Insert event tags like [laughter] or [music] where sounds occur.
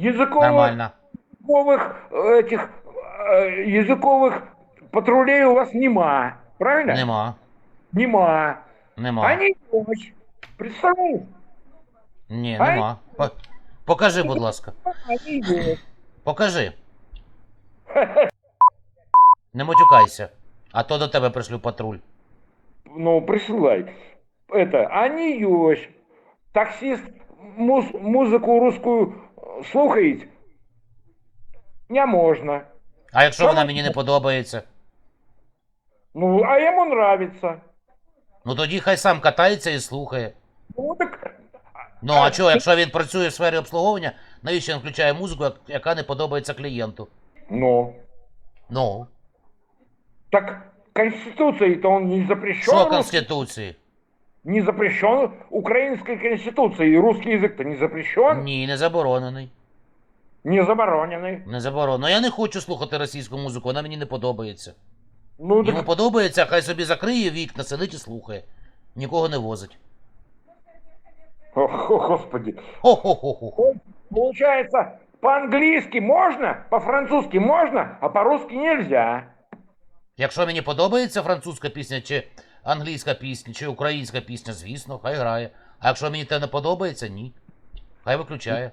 языковых, Нормально. языковых, э, этих, э, языковых патрулей у вас нема. Правильно? Нема. Нема. Нема. А не помощь. Представляешь? Ні, А нема. По- Покажи, будь ласка. Они есть. [laughs] Покажи. [laughs] Не матюкайся. А то до тебе пришлю патруль. Ну, присылай. Это, они есть. Таксист муз- музыку русскую э, слухает? Не можна. А якщо Що вона мені не подобається? Ну, а ему нравится. Ну тоді хай сам катається і слухає. Ну, так... Ну а чого, якщо він працює в сфері обслуговування, навіщо він включає музику, яка не подобається клієнту? Ну, Ну, так Конституцией-то он не запрещен. що Конституції? Не запрещен украинской Конституцией. Русский язык-то не запрещен. Ні, не заборонений. Не забороненный. Не заборонено. Я не хочу слухати російську музику, вона мені не подобається. Ну, Йому так, подобається, хай собі закриє вікна, сидить і слухає. Нікого не возить. О, господи. Хо-хо-хо-хо. Получается, по-английски можно, по-французски можно, а по-русски нельзя. Якщо мені подобається французька пісня, чи англійська пісня, чи українська пісня, звісно, хай грає. А якщо мені те не подобається, ні. Хай виключає.